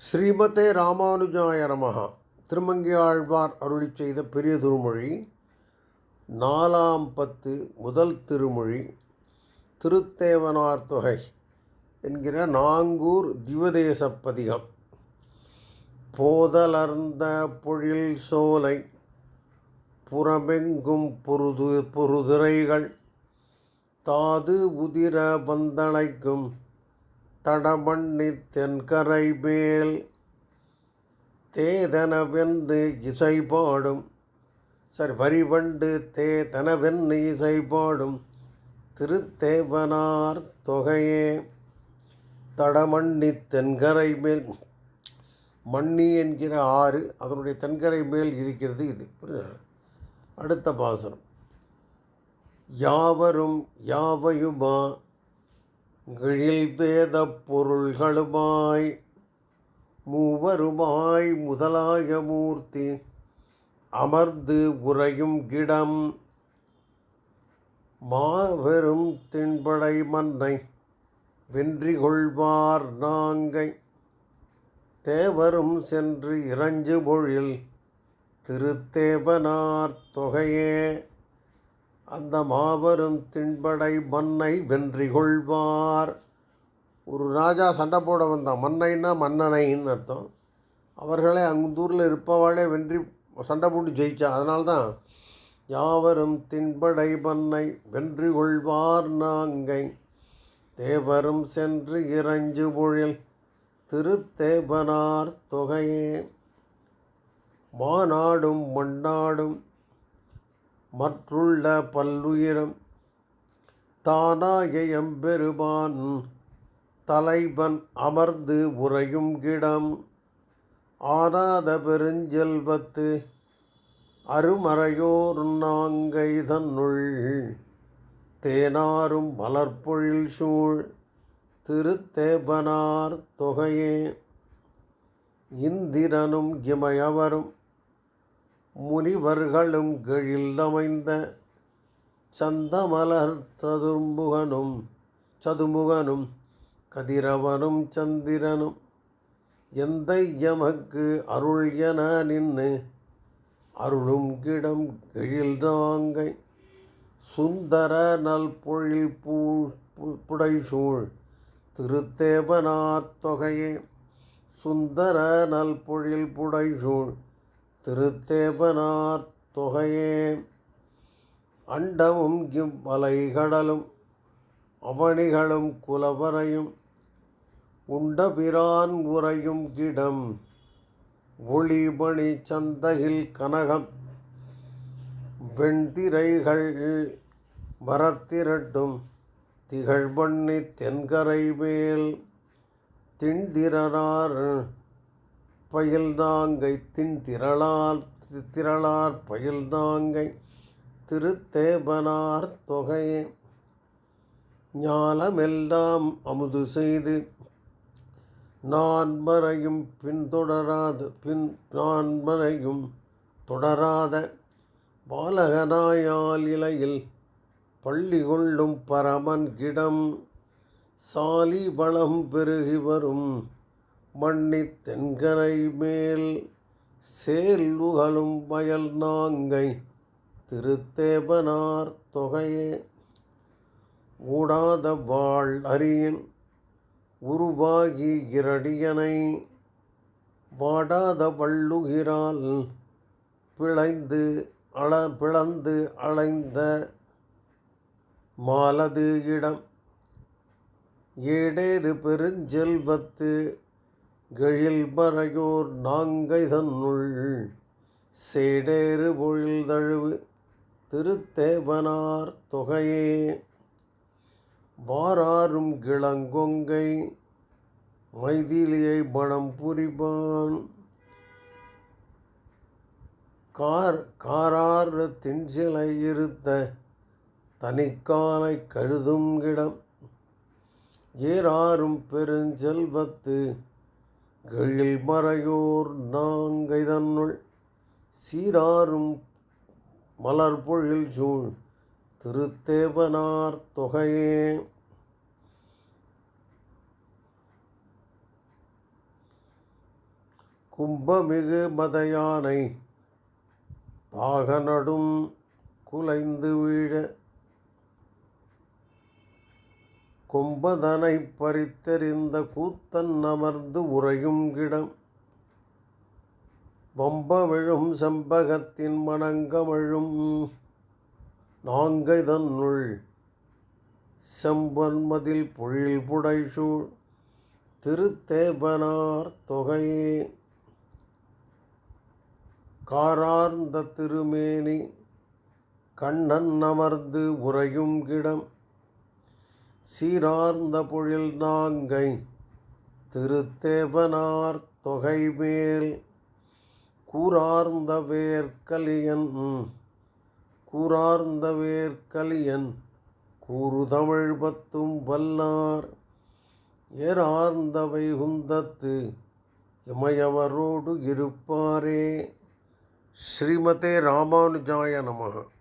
ஸ்ரீமதே ராமானுஜாய நமஹா. திருமங்கியாழ்வார் அருளி செய்த பெரிய திருமொழி நாலாம் பத்து முதல் திருமொழி திருத்தேவனார் தொகை என்கிற நாங்கூர் திவதேச பதிகம் போதலர்ந்த பொழில் சோலை புறமெங்கும் பொருது பொருதுரைகள் தாது உதிர வந்தளைக்கும் தடமண்ணி தென்கரை மேல் தேதனவென்று இசை பாடும் சரி வரிவண்டு தேதனவென்று இசை பாடும் திருத்தேவனார் தொகையே. தடமண்ணி தென்கரை மேல் மண்ணி என்கிற ஆறு அதனுடைய தென்கரை மேல் இருக்கிறது இது. புரியுதா? அடுத்த பாசனம். யாவரும் யாவையுமா கிழில் வேத பொருள்களுமாய் மூவருமாய் முதலாய மூர்த்தி அமர்ந்து உறையும் கிடம் மாபெரும் தின்படை மன்னை வென்றி கொள்வார் நாங்கை. தேவரும் சென்று இறஞ்சு பொழில் திருத்தேவனார் தொகையே. அந்த மாபெரும் தின்படை மன்னை வென்றி கொள்வார் ஒரு ராஜா சண்டை போட வந்தான் மன்னைன்னா மன்னனைன்னு அர்த்தம். அவர்களே அங்கூரில் இருப்பவாளே வென்றி சண்டை போட்டு ஜெயிச்சா அதனால்தான் யாவரும் தின்படை மன்னை வென்றி கொள்வார் நாங்கை. தேவரும் சென்று இறஞ்சு பொழில் திருத்தேவனார் தொகையே. மாநாடும் மண்ணாடும் மற்றுள்ள பல்லுயிரும் தானாய எம்பெருமான் தலைவன் அமர்ந்து உறையும் கிடம். ஆனாத பெருஞ்செல்வத்து அருமறையோர் நாங்கை தன்னுள் தேனாரும் மலர்பொழில் சூழ் திருத்தேபனார் தொகையே. இந்திரனும் இமயவரும் முனிவர்களும் கெழில் அமைந்த சந்தமலர் சதுர்முகனும் சதுமுகனும் கதிரவனும் சந்திரனும் எந்த எமக்கு அருள் என நின்று அருளும் கிடம் கெழில் நாங்கை சுந்தர நல் பொழில் பூ புடைசூழ் திருத்தேவனாத் தொகையே சுந்தர நல் பொழில் புடைசூழ் திருத்தேபனார் தொகையே. அண்டமும் இவ்வலைகடலும் அவனிகளும் குலவரையும் உண்டபிரான் உறையும் கிடம் ஒளிமணி சந்தையில் கனகம் வெண்திரைகள் வரத்திரட்டும் திகழ்பண்ணி தென்கரை மேல் திண்டிரனார் பயில் நாங்கை தின் திரளார் திரளார் பயில் நாங்கை திருத்தேவனார் தொகையே. ஞாலமெல்லாம் அமுது செய்து நான்மறையும் பின்தொடராத பின்தொடராது பின் நான்மறையும் தொடராத பாலகனாயால் இலையில் பள்ளி கொள்ளும் பரமன் கிடம் சாலி வளம் பெருகி வரும் மண்ணி தென்கரை மேல் சேல்வுகளும் வயல் நாங்கை திருத்தேவனார் தொகையே. ஊடாத வாழ் அரியன் உருவாகி இரடியனை வாடாத வள்ளுகிறால் பிழைந்து அள பிளந்து அலைந்த மாலது இடம். ஏடேறு பெருஞ்செல்வத்து கெழில் பறையோர் நாங்கை தன்னுள் சேடேறு பொழில் தழுவு திருத்தேவனார் தொகையே. வாராரும் கிளங்கொங்கை மைதிலியை பணம் புரிபான் கார் காரார் தின்சிலை இருத்த தனிக்காலை கழுதும் கிடம் ஏறாரும் பெருஞ்செல்வத்து கெழில் மறையோர் நாங்கைதன்னுள் சீராரும் மலர் பொழில் சூழ் திருத்தேவனார் தொகையே. கும்பமிகு மதயானை பாகனடும் குலைந்து வீழ கொம்பதனை பறித்தெறிந்த கூத்தன் அமர்ந்து உறையும் கிடம். வம்பவிழும் செம்பகத்தின் மணங்கமழும் நாங்கை தன்னுள் செம்பன்மதில் பொழில் புடைசூழ் திருத்தேபனார் தொகையே. காரார்ந்த திருமேனி கண்ணன் அமர்ந்து உறையும் கிடம். சீரார்ந்த பொழில் நாங்கை திருத்தேவனார் தொகைமேல் கூறார்ந்த கூரார்ந்த வேர்க்கலியன் கூரார்ந்த வேர்க்கலியன் கூறுதமிழ் பத்தும் வல்லார். ஏறார்ந்த வைகுந்தத்து இமயவரோடு இருப்பாரே. ஸ்ரீமதே ராமானுஜாய நமகா.